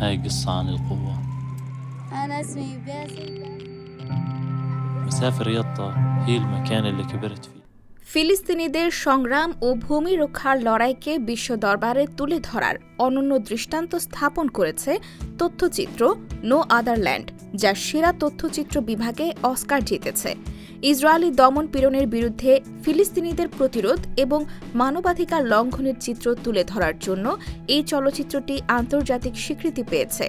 هاي قصة عن القوة أنا اسمي باسل مسافة رياضة هي المكان اللي كبرت فيه ফিলিস্তিনিদের সংগ্রাম ও ভূমি রক্ষার লড়াইকে বিশ্ব দরবারে তুলে ধরার অনন্য দৃষ্টান্ত স্থাপন করেছে তথ্যচিত্র নো আদারল্যান্ড যা সেরা তথ্যচিত্র বিভাগে অস্কার জিতেছে ইসরায়েলি দমন পীড়নের বিরুদ্ধে ফিলিস্তিনিদের প্রতিরোধ এবং মানবাধিকার লঙ্ঘনের চিত্র তুলে ধরার জন্য এই চলচ্চিত্রটি আন্তর্জাতিক স্বীকৃতি পেয়েছে।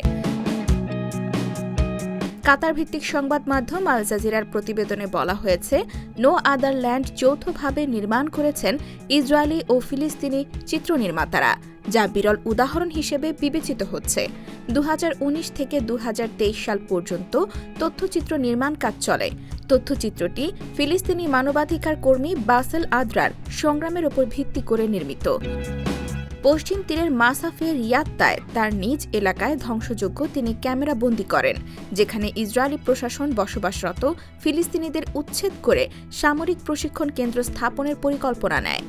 কাতার ভিত্তিক সংবাদ মাধ্যম আল জাজিরার প্রতিবেদনে বলা হয়েছে, নো আদার ল্যান্ড যৌথভাবে নির্মাণ করেছেন ইসরায়েলি ও ফিলিস্তিনি চিত্র নির্মাতারা, যা বিরল উদাহরণ হিসেবে বিবেচিত হচ্ছে। দু হাজার উনিশ থেকে দু হাজার তেইশ সাল পর্যন্ত তথ্যচিত্র নির্মাণ কাজ চলে। তথ্যচিত্রটি ফিলিস্তিনি মানবাধিকার কর্মী বাসেল আদ্রার সংগ্রামের ওপর ভিত্তি করে নির্মিত। পশ্চিম তীরের মাসাফের ইয়াত্তায় তার নিজ এলাকায় ধ্বংসযোগ্য তিনি ক্যামেরা বন্দী করেন, যেখানে ইসরায়েলি প্রশাসন বসবাসরত ফিলিস্তিনিদের উচ্ছেদ করে সামরিক প্রশিক্ষণ কেন্দ্র স্থাপনের পরিকল্পনা নেয়।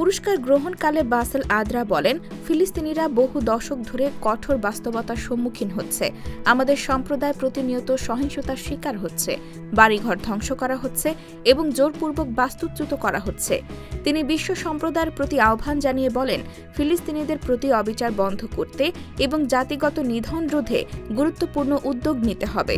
পুরস্কার গ্রহণকালে বাসেল আদ্রা বলেন, ফিলিস্তিনিরা বহু দশক ধরে কঠোর বাস্তবতার সম্মুখীন হচ্ছে। আমাদের সম্প্রদায় প্রতিনিয়ত সহিংসতার শিকার হচ্ছে। বাড়িঘর ধ্বংস করা হচ্ছে এবং জোরপূর্বক বাস্তুচ্যুত করা হচ্ছে। তিনি বিশ্ব সম্প্রদায়ের প্রতি আহ্বান জানিয়ে বলেন, ফিলিস্তিনিদের প্রতি অবিচার বন্ধ করতে এবং জাতিগত নিধন রোধে গুরুত্বপূর্ণ উদ্যোগ নিতে হবে।